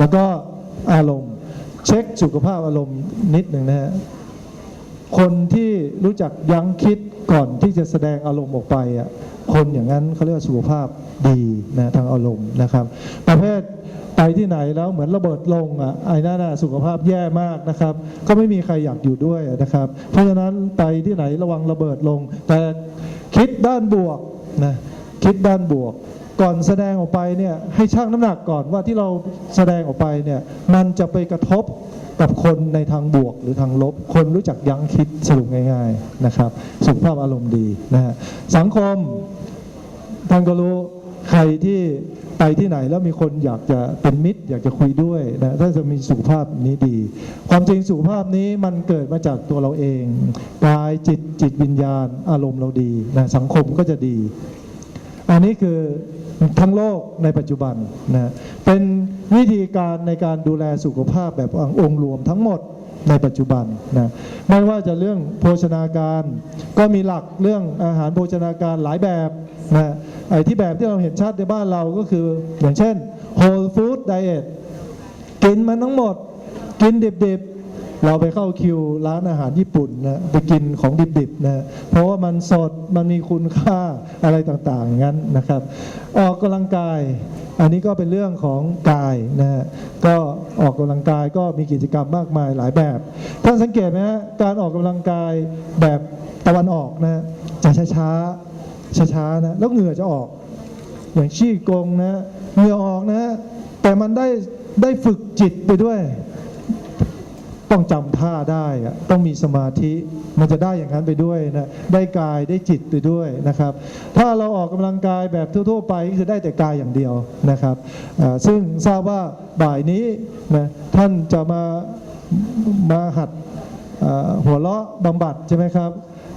แล้วก็อารมณ์ เช็คสุขภาพอารมณ์นิดหนึ่งนะฮะคนที่รู้จักยั้งคิดก่อนที่จะแสดงอารมณ์ออกไปอะคนอย่างนั้นเขาเรียกว่าสุขภาพดีนะทางอารมณ์นะครับ ประเภทไปที่ไหนแล้วเหมือนระเบิดลงอะไอ้นั่นน่ะสุขภาพแย่มากนะครับ ก็ไม่มีใครอยากอยู่ด้วยนะครับ เพราะฉะนั้นไปที่ไหนระวังระเบิดลง แต่คิดด้านบวกนะคิดด้านบวก ก่อนแสดงออกไปเนี่ยให้ชั่งน้ำหนักก่อนว่าที่เราแสดงออกไปเนี่ยมันจะไปกระทบกับคนในทางบวกหรือทางลบ คนรู้จักยั้งคิดสรุปง่ายๆนะครับสุขภาพอารมณ์ดีนะฮะสังคมท่านก็รู้ใครที่ไปที่ไหนแล้วมีคนอยากจะเป็นมิตร อยากจะคุยด้วยนะท่านจะมีสุขภาพนี้ดี ความจริงสุขภาพนี้มันเกิดมาจากตัวเราเองกายจิตจิตวิญญาณอารมณ์เราดีนะสังคมก็จะดี อันนี้คือ ทั้งโลกในปัจจุบันนะเป็นวิธีการในการดูแลสุขภาพแบบองค์รวมทั้งหมดในปัจจุบันนะไม่ว่าจะเรื่องโภชนาการ ก็มีหลักเรื่องอาหารโภชนาการหลายแบบนะไอ้ที่แบบที่เราเห็นชัดในบ้านเราก็คือ อย่างเช่น whole food diet กินมันทั้งหมด กินดิบ เราไปเข้าคิวร้านอาหารญี่ปุ่นนะไปกินของดิบๆนะเพราะว่ามันสดมันมีคุณค่าอะไรต่างๆงั้นนะครับ ออกกำลังกาย อันนี้ก็เป็นเรื่องของกายนะฮะก็ออกกำลังกายก็มีกิจกรรมมากมายหลายแบบท่านสังเกตไหมฮะการออกกำลังกายแบบตะวันออกนะจะช้าๆช้าๆนะแล้วเหงื่อจะออก อย่างชี้กงนะเหงื่อออกนะแต่มันได้ได้ฝึกจิตไปด้วย ต้องจำท่าได้ต้องมีสมาธิมันจะได้อย่างนั้นไปด้วยนะได้กายได้จิตไปด้วยนะครับ ถ้าเราออกกำลังกายแบบทั่ว ๆ ไปก็คือได้แต่กายอย่างเดียวนะครับ ซึ่งทราบว่าบ่ายนี้นะท่านจะมามาหัดหัวเราะบำบัดใช่ไหมครับ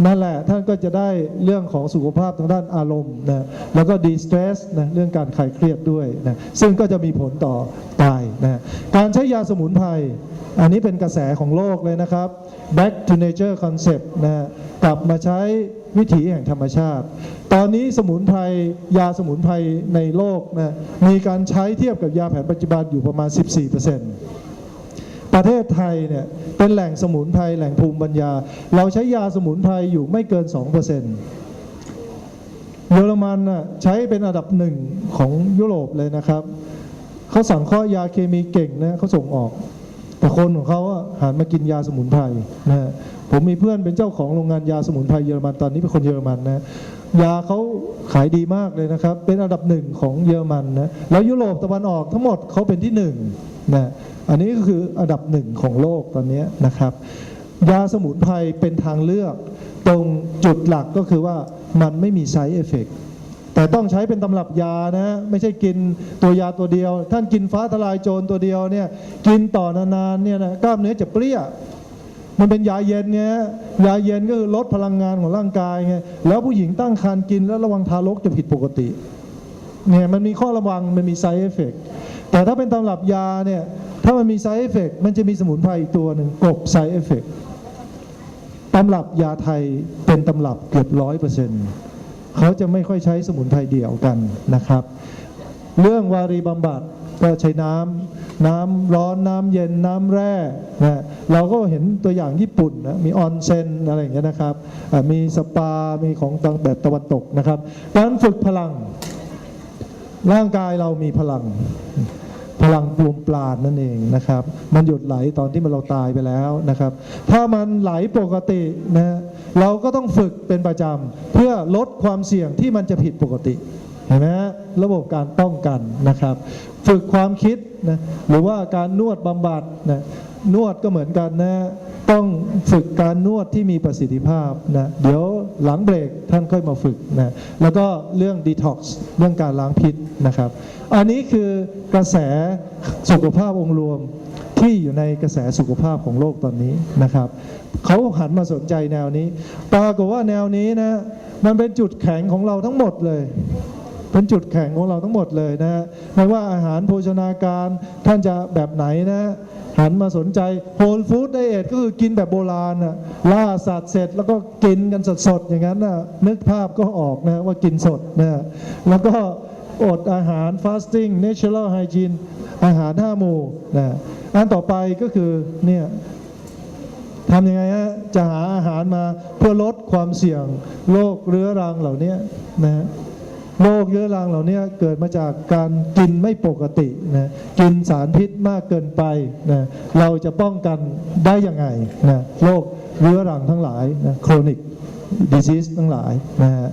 นั่นแหละท่านก็จะได้เรื่องของสุขภาพทางด้านอารมณ์นะแล้วก็ดีสเตรสนะเรื่องการคลายเครียดด้วยนะซึ่งก็จะมีผลต่อกายนะการใช้ยาสมุนไพรอันนี้เป็นกระแสของโลกเลยนะครับ back to nature concept นะกลับมาใช้วิถีแห่งธรรมชาติ ตอนนี้สมุนไพรยาสมุนไพรในโลกนะมีการใช้เทียบกับยาแผนปัจจุบันอยู่ประมาณ 14% ประเทศไทยเนี่ยเป็นแหล่งสมุนไพรแหล่งภูมิปัญญา เราใช้ยาสมุนไพรอยู่ไม่เกิน 2%เยอรมันน่ะใช้เป็นอันดับหนึ่งของยุโรปเลยนะครับเขาสั่งเคราะห์ยาเคมีเก่งนะเขาส่งออก แต่คนของเขาหันมากินยาสมุนไพรนะผมมีเพื่อนเป็นเจ้าของโรงงานยาสมุนไพรเยอรมันตอนนี้เป็นคนเยอรมันนะยาเขาขายดีมากเลยนะครับ เป็นอันดับหนึ่งของเยอรมันนะแล้วยุโรปตะวันออกทั้งหมดเขาเป็นที่หนึ่งนะ อันนี้ก็คืออันดับหนึ่งของโลกตอนนี้นะครับ ยาสมุนไพรเป็นทางเลือก ตรงจุดหลักก็คือว่ามันไม่มีไซเอฟเฟกแต่ต้องใช้เป็นตำรับยานะ ไม่ใช่กินตัวยาตัวเดียว ท่านกินฟ้าทลายโจรตัวเดียวเนี่ยกินต่อนานๆเนี่ยนะกล้ามเนื้อจะเปรี้ยมันเป็นยาเย็นไงยาเย็นก็คือลดพลังงานของร่างกายไงแล้วผู้หญิงตั้งครรภ์กินแล้วระวังทารกจะผิดปกติเนี่ยมันมีข้อระวังมันมีไซเอฟเฟกแต่ถ้าเป็นตำรับยาเนี่ย ถ้ามันมีไซเอฟเฟกมันจะมีสมุนไพรอีกตัวหนึ่งกบไซเอฟเฟกตำรับยาไทยเป็นตำรับเกือบร้อยเปอร์เซ็นต์เขาจะไม่ค่อยใช้สมุนไพรเดี่ยวกันนะครับ เรื่องวารีบำบัดก็ใช้น้ำน้ำร้อนน้ำเย็นน้ำแร่นะเราก็เห็นตัวอย่างญี่ปุ่นนะมีออนเซนอะไรอย่างเงี้ยนะครับมีสปา มีของต่างแบบตะวันตกนะครับการฝึกพลัง ร่างกายเรามีพลัง พลังปวมปราณนั่นเองนะครับ มันหยุดไหลตอนที่มันเราตายไปแล้วนะครับ ถ้ามันไหลปกตินะเราก็ต้องฝึกเป็นประจำเพื่อลดความเสี่ยงที่มันจะผิดปกติเห็นไหมระบบการป้องกันนะครับ ฝึกความคิดนะหรือว่าการนวดบำบัดนะนวดก็เหมือนกันนะต้องฝึกการนวดที่มีประสิทธิภาพนะเดี๋ยวหลังเบรกท่านค่อยมาฝึกนะแล้วก็เรื่องดีท็อกซ์เรื่องการล้างพิษนะครับ อันนี้คือกระแสสุขภาพองค์รวมที่อยู่ในกระแสสุขภาพของโลกตอนนี้นะครับเขาหันมาสนใจแนวนี้ ปรากฏว่าแนวนี้นะมันเป็นจุดแข็งของเราทั้งหมดเลย เป็นจุดแข็งของเราทั้งหมดเลยนะฮะไม่ว่าอาหารโภชนาการท่านจะแบบไหนนะหันมาสนใจโฮลฟู้ดไดเอทก็คือกินแบบโบราณนะล่าสัตว์เสร็จแล้วก็กินกันสดๆอย่างนั้นนะนึกภาพก็ออกนะว่ากินสดนะแล้วก็ อดอาหารฟาสติ้งเนเชอรัลไฮจีนอาหารห้าหมู่นะอันต่อไปก็คือเนี่ยทำยังไงฮะจะหาอาหารมาเพื่อลดความเสี่ยงโรคเรื้อรังเหล่านี้นะฮะโรคเรื้อรังเหล่านี้เกิดมาจากการกินไม่ปกตินะกินสารพิษมากเกินไปนะเราจะป้องกันได้ยังไงนะโรคเรื้อรังทั้งหลายนะโครนิก disease ทั้งหลายนะฮะ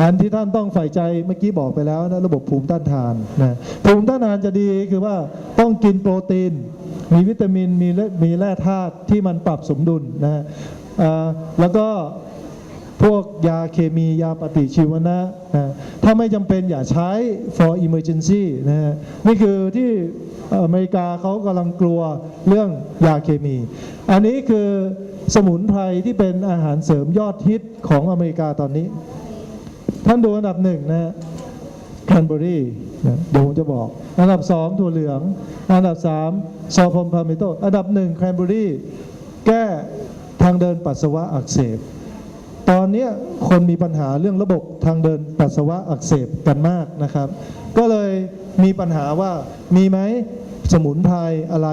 อันที่ท่านต้องใฝ่ใจเมื่อกี้บอกไปแล้วนะระบบภูมิต้านทานนะภูมิต้านทานจะดีคือว่าต้องกินโปรตีน มีวิตามินมีมีแร่ธาตุที่มันปรับสมดุลนะฮะแล้วก็พวกยาเคมียาปฏิชีวนะนะถ้าไม่จำเป็นอย่าใช้ for emergency นะฮะนี่คือที่อเมริกาเขากำลังกลัวเรื่องยาเคมี อันนี้คือสมุนไพรที่เป็นอาหารเสริมยอดฮิตของอเมริกาตอนนี้ ท่านดูอันดับหนึ่งนะแคนเบอรี่เดี๋ยวผมจะบอก อันดับสองถั่วเหลือง อันดับสามซอพอมพาเมโต อันดับหนึ่งแคนเบอรี่แก้ทางเดินปัสสาวะอักเสบ ตอนนี้คนมีปัญหาเรื่องระบบทางเดินปัสสาวะอักเสบกันมากนะครับ ก็เลยมีปัญหาว่ามีไหมสมุนไพรอะไร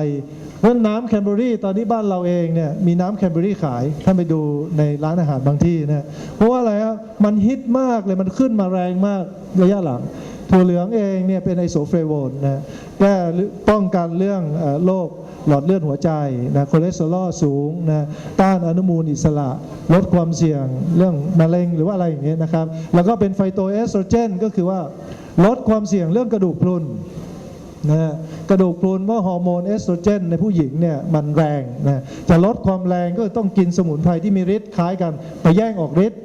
ราะน้ำแคนเบอรี่ตอนนี้บ้านเราเองเนี่ยมีน้ำแคนเบอรี่ขายท่านไปดูในร้านอาหารบางที่นะเพราะว่าอะไรครับมันฮิตมากเลยมันขึ้นมาแรงมากระยะหลังถั่วเหลืองเองเนี่ยเป็นไอโซเฟรโวนนะแก้ป้องกันเรื่องโรคหลอดเลือดหัวใจนะคอเลสเตอรอลสูงนะต้านอนุมูลอิสระ ลดความเสี่ยงเรื่องมะเร็งหรือว่าอะไรอย่างเงี้ยนะครับ แล้วก็เป็นไฟโตเอสโตรเจนก็คือว่าลดความเสี่ยงเรื่องกระดูกพรุน นะกระดูกพรุนว่าฮอร์โมนเอสโตรเจนในผู้หญิงเนี่ยมันแรงนะจะลดความแรงก็ต้องกินสมุนไพรที่มีฤทธิ์คล้ายกัน ไปแย่งออกฤทธิ์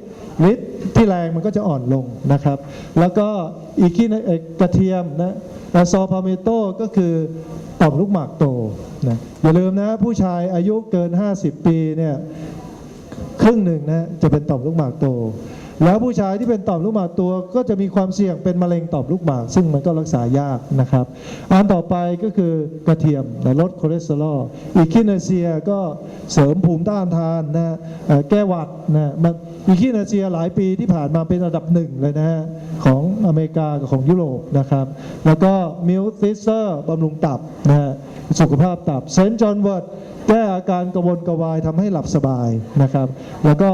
ฤทธิ์ที่แรงมันก็จะอ่อนลงนะครับ แล้วก็อีกที่นะเอ่อกระเทียมนะซอพาเมโตก็คือต่อมลูกหมากโตนะอย่าลืมนะผู้ชายอายุเกิน 50 ปีเนี่ยครึ่งหนึ่งนะจะเป็นต่อมลูกหมากโต แล้วผู้ชายที่เป็นต่อมลูกหมากตัวก็จะมีความเสี่ยงเป็นมะเร็งต่อมลูกหมาก ซึ่งมันก็รักษายากนะครับ อันต่อไปก็คือกระเทียมนะลดคอเลสเตอรอลอีคินาเซียก็เสริมภูมิต้านทานนะแก้หวัดนะมันอีคินาเซียหลายปีที่ผ่านมาเป็นอันดับหนึ่งเลยนะฮะของอเมริกากับของยุโรปนะครับ แล้วก็มิลติเซอร์บำรุงตับนะฮะสุขภาพตับเซนจอห์นเวิร์ดแก้อาการกระวนกระวายทำให้หลับสบายนะครับ แล้วก็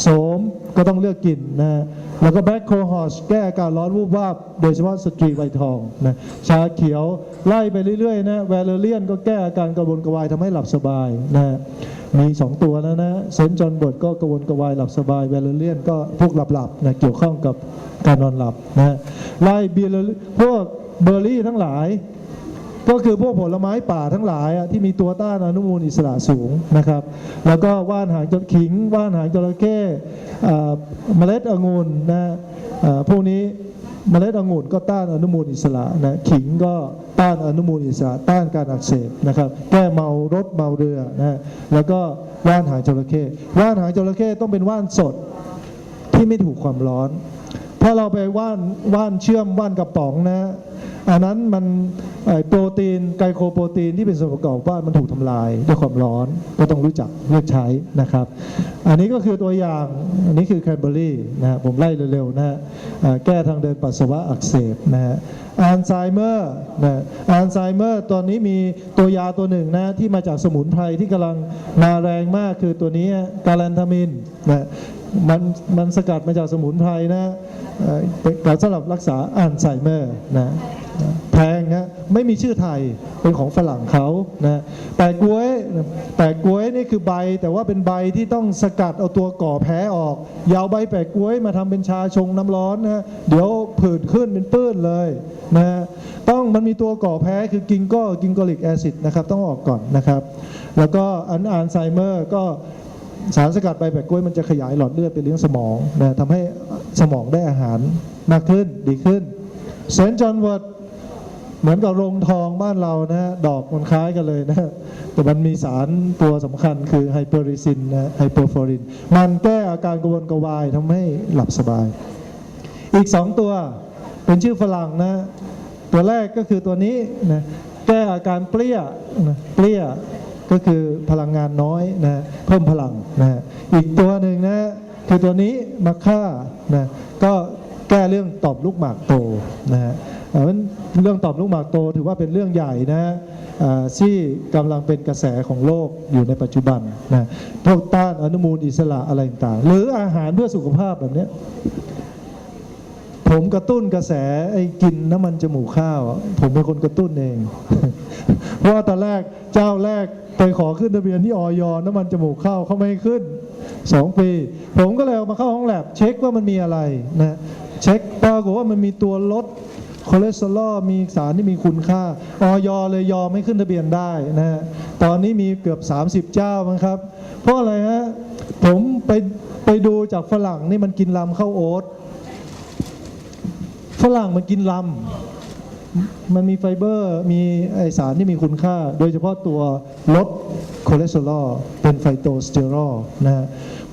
โสมก็ต้องเลือกกินนะฮะแล้วก็แบล็คโคฮอสแก้อาการร้อนวูบวาบโดยเฉพาะสตรีไวทองนะชาเขียวไล่ไปเรื่อยๆนะแวลเลียนก็แก้อาการกระวนกระวายทำให้หลับสบายนะฮะมี 2 ตัวแล้วนะเซนจอนเบิร์ดก็กระวนกระวายหลับสบายแวลเลียนก็พวกหลับๆนะเกี่ยวข้องกับการนอนหลับนะฮะไล่เบียร์พวกเบอร์รี่ทั้งหลาย ก็คือพวกผลไม้ป่าทั้งหลายที่มีตัวต้านอนุมูลอิสระสูงนะครับ แล้วก็ว่านหางจขิง ว่านหางจระเข้เมล็ดองุ่นนะพวกนี้เมล็ดองุ่นก็ต้านอนุมูลอิสระนะขิงก็ต้านอนุมูลอิสระ ต้านการอักเสบนะครับแก้เมารถเมาเรือนะแล้วก็ว่านหางจระเข้ว่านหางจระเข้ต้องเป็นว่านสดที่ไม่ถูกความร้อน ถ้าเราไปว่านว่านเชื่อมว่านกระป๋องนะอันนั้นมัน โปรตีนไกลโคโปรตีนที่เป็นส่วนประกอบว่านมันถูกทำลายด้วยความร้อนก็ต้องรู้จักเลือกใช้นะครับ อันนี้ก็คือตัวอย่างอันนี้คือแคนเบอรี่นะฮะผมไล่เร็วๆนะฮะแก้ทางเดินปัสสาวะอักเสบนะฮะอัลไซเมอร์นะอัลไซเมอร์ตอนนี้มีตัวยาตัวหนึ่งนะที่มาจากสมุนไพรที่กำลังมาแรงมากคือตัวนี้กาแลนทามินนะ มันมันสกัดมาจากสมุนไพรนะเอ่อแต่สำหรับรักษาอัลไซเมอร์นะแพงนะไม่มีชื่อไทยเป็นของฝรั่งเขานะแต่กล้วยแต่กล้วยนี่คือใบ แต่ว่าเป็นใบที่ต้องสกัดเอาตัวก่อแพ้ออกยาวใบแปะกล้วยมาทำเป็นชาชงน้ำร้อนนะเดี๋ยวผื่นขึ้นเป็นปื้นเลยนะต้องมันมีตัวก่อแพ้คือกิงโก้กิงโกลิกแอซิดนะครับต้องออกก่อนนะครับ แล้วก็อันอัลไซเมอร์ก็ สารสกัดใบแปะกล้วยมันจะขยายหลอดเลือดไปเลี้ยงสมองนะทำให้สมองได้อาหารมากขึ้นดีขึ้นเซนจอห์นเวิร์ดเหมือนกับโรงทองบ้านเรานะดอกมันคล้ายกันเลยนะฮะแต่มันมีสารตัวสำคัญคือไฮเปอริซินนะไฮเปอร์ฟอริน มันแก้อาการกระวนกระวายทำให้หลับสบาย อีกสองตัวเป็นชื่อฝรั่งนะ ตัวแรกก็คือตัวนี้นะแก้อาการเปรี้ยนะเปรี้ย ก็คือพลังงานน้อยนะเพิ่มพลังนะอีกตัวหนึ่งนะคือตัวนี้มาค่านะก็แก้เรื่องตอบลูกหมากโตนะฮะเอ่อมันเรื่องตอมลูกหมากโตถือว่าเป็นเรื่องใหญ่นะที่กำลังเป็นกระแสของโลกอยู่ในปัจจุบันนะพวกต้านอนุมูลอิสระอะไรต่างๆหรืออาหารเพื่อสุขภาพแบบนี้ผมกระตุ้นกระแสไอ้กินน้ำมันจมูกข้าว ผมเป็นคนกระตุ้นเอง ราะว่าตอนแรกเจ้าแรกไปขอขึ้นทะเบียนที่ออยน้ำมันจมูกข้าวเขาไม่ให้ขึ้นสองปี ผมก็เลยเอามาเข้าห้องแลบเช็คว่ามันมีอะไรนะเช็คปรากฏว่ามันมีตัวลดคอเลสเตอรอลมีสารที่มีคุณค่าออยเลยยอมไม่ขึ้นทะเบียนได้นะฮะตอนนี้มีเกือบ 30 เจ้ามั้งครับ เพราะอะไรฮะผมไปไปดูจากฝรั่งนี่มันกินลำข้าวโอ๊ตฝรั่งมันกินลำ มันมีไฟเบอร์ มีไอสารที่มีคุณค่า โดยเฉพาะตัวลดคอเลสเตอรอลเป็นไฟโตสเตอรอลนะฮะ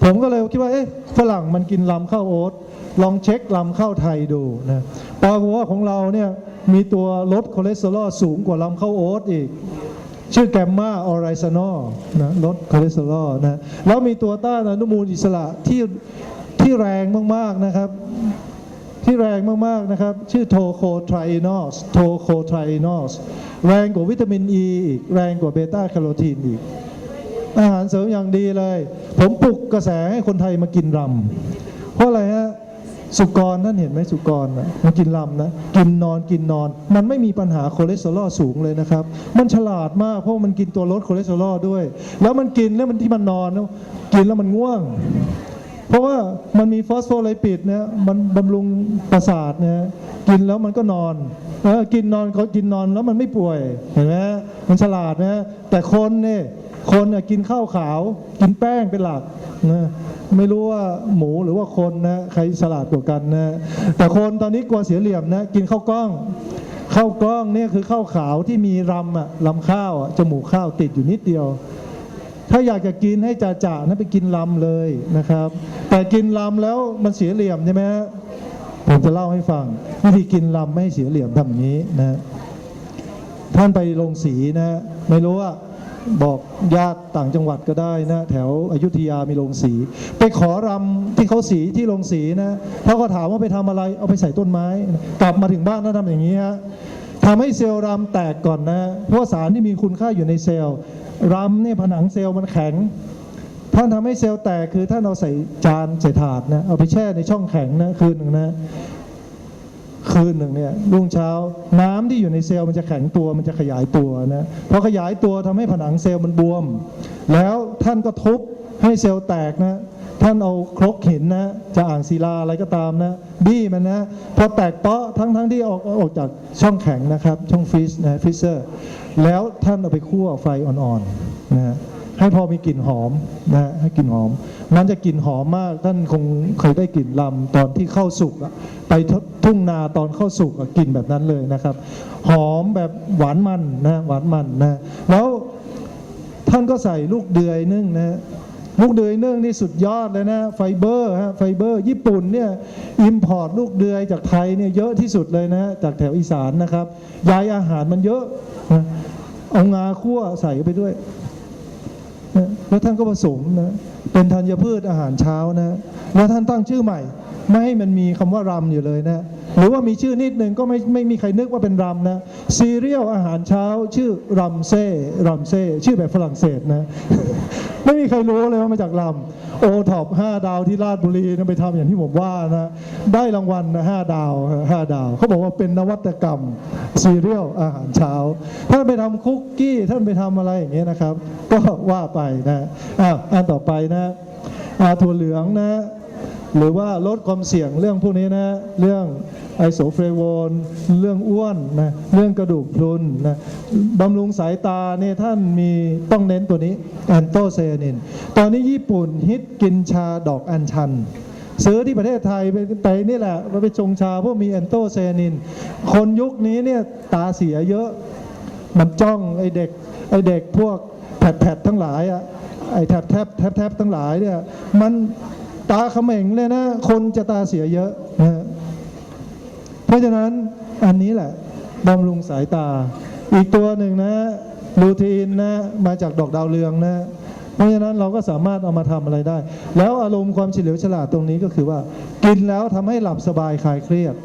ผมก็เลยคิดว่า เอ๊ะฝรั่งมันกินลำข้าวโอ๊ตลองเช็คลำข้าวไทยดูนะปรากฏว่าของเราเนี่ยมีตัวลดคอเลสเตอรอลสูงกว่าลำข้าวโอ๊ตอีก ชื่อแกมมาออไรซานอลนะลดคอเลสเตอรอลนะแล้วมีตัวต้านอนุมูลอิสระที่ที่แรงมาก ๆ นะครับ ที่แรงมาก ๆ นะครับ ชื่อโทโคไทรนอสโทโคไทรนอสแรงกว่าวิตามินอ e ีอีก แรงกว่าเบต้าแคโรทีนอีก อาหารเสริมอย่างดีเลย ผมปลุกกระแสให้คนไทยมากินรำเพราะอะไรฮะสุกรนั่นเห็นไหมสุกรนะมากินลำนะ กินนอนกินนอน มันไม่มีปัญหาคอเลสเตอรอลสูงเลยนะครับ มันฉลาดมากเพราะมันกินตัวลดคอเลสเตอรอลด้วย แล้วมันกินแล้วมันที่มันนอน กินแล้วมันง่วง เพราะว่ามันมีฟอสโฟไลปิดนะมันบำรุงประสาทนะกินแล้วมันก็นอนเออกินนอนเขากินนอนแล้วมันไม่ป่วยเห็นไหมมันฉลาดนะแต่คนเนี่ยคนน่ะกินข้าวขาว กินแป้งเป็นหลักนะไม่รู้ว่าหมูหรือว่าคนนะใครฉลาดกว่ากันนะแต่คนตอนนี้กลัวเสียเหลี่ยมนะกินข้าวกล้องข้าวกล้องเนี่ยคือข้าวขาวที่มีรำอะลำข้าวอะจมูกข้าวติดอยู่นิดเดียว ถ้าอยากจะกินให้จ่าจ่าๆนไปกินลำเลยนะครับ แต่กินลำแล้วมันเสียเหลี่ยมใช่ไหมฮะผมจะเล่าให้ฟัง วิธีกินลำไม่ให้เสียเหลี่ยมทำอย่างนี้นะท่านไปลงสีนะไม่รู้ว่าบอกญาติต่างจังหวัดก็ได้นะ แถวอยุธยามีโรงสี ไปขอรำที่เขาสีที่โรงสีนะเขาก็ถามว่าไปทำอะไรเอาไปใส่ต้นไม้ กลับมาถึงบ้านแล้วทำอย่างนี้ฮะทำให้เซลล์รำแตกก่อนนะ เพราะสารที่มีคุณค่าอยู่ในเซลล์ รำเนี่ยผนังเซลล์มันแข็ง ท่านทำให้เซลล์แตกคือท่านเอาใส่จานใส่ถาดนะเอาไปแช่ในช่องแข็งนะคืนหนึ่งนะคืนหนึ่งเนี่ยรุ่งเช้าน้ำที่อยู่ในเซลล์มันจะแข็งตัวมันจะขยายตัวนะพอขยายตัวทำให้ผนังเซลล์มันบวม แล้วท่านก็ทุบให้เซลล์แตกนะ ท่านเอาครกหินนะ จะอ่างศิลาอะไรก็ตามนะ บี้มันนะ พอแตกเตาะทั้งทั้งที่ออกออกจากช่องแข็งนะครับ ช่องฟรีซนะฟรีเซอร์ แล้วท่านเอาไปคั่วไฟอ่อนๆนะฮะให้พอมีกลิ่นหอมนะฮะให้กลิ่นหอม มันจะกลิ่นหอมมาก ท่านคงเคยได้กลิ่นลำตอนที่เข้าสุกไปทุ่งนาตอนเข้าสุกกลิ่นแบบนั้นเลยนะครับ หอมแบบหวานมันนะหวานมันนะแล้วท่านก็ใส่ลูกเดือยนึ่งนะ ลูกเดือยเนึ่งนี่สุดยอดเลยนะไฟเบอร์ฮะไฟเบอร์ ญี่ปุ่นเนี่ยอิมพอร์ตลูกเดือยจากไทยเนี่ยเยอะที่สุดเลยนะจากแถวอีสานนะครับใยอาหารมันเยอะเอางาคั่วใส่ไปด้วยแล้วท่านก็ผสมนะเป็นธัญพืชอาหารเช้านะ แล้วท่านตั้งชื่อใหม่ ไม่ให้มันมีคำว่ารำอยู่เลยนะ หรือว่ามีชื่อนิดหนึ่งก็ไม่ไม่มีใครนึกว่าเป็นรำนะซีเรียลอาหารเช้าชื่อรัมเซ่รัมเซ่ชื่อแบบฝรั่งเศสนะ ไม่มีใครรู้เลยว่ามาจากลำโอท็อปห้าดาวที่ราชบุรีนะไปทำอย่างที่ผมว่านะได้รางวัลนะห้าดาวห้าดาว เขาบอกว่าเป็นนวัตกรรมซีเรียลอาหารเช้าท่านไปทำคุกกี้ท่านไปทำอะไรอย่างเงี้ยนะครับ ก็ว่าไปนะอะอันต่อไปนะอ่าถั่วเหลืองนะ หรือว่าลดความเสี่ยงเรื่องพวกนี้นะเรื่องไอโซเฟรโวนเรื่องอ้วนนะเรื่องกระดูกพรุนนะบำรุงสายตาเนี่ยท่านมีต้องเน้นตัวนี้แอนโตไซยานิน ตอนนี้ญี่ปุ่นฮิตกินชาดอกอัญชันซื้อที่ประเทศไทยไปนี่แหละมาไปชงชาพวกมีแอนโตไซยานิน คนยุคนี้เนี่ยตาเสียเยอะมันจ้องไอเด็กไอเด็กพวกแผดๆทั้งหลายอะไอแทบแทบแทบแทบทั้งหลายเนี่ยมัน ตาเขม่งเลยนะ คนจะตาเสียเยอะนะเพราะฉะนั้นอันนี้แหละบำรุงสายตา อีกตัวหนึ่งนะลูทีนนะมาจากดอกดาวเรืองนะ เพราะฉะนั้นเราก็สามารถเอามาทำอะไรได้ แล้วอารมณ์ความเฉลียวฉลาดตรงนี้ก็คือว่า กินแล้วทำให้หลับสบายคลายเครียด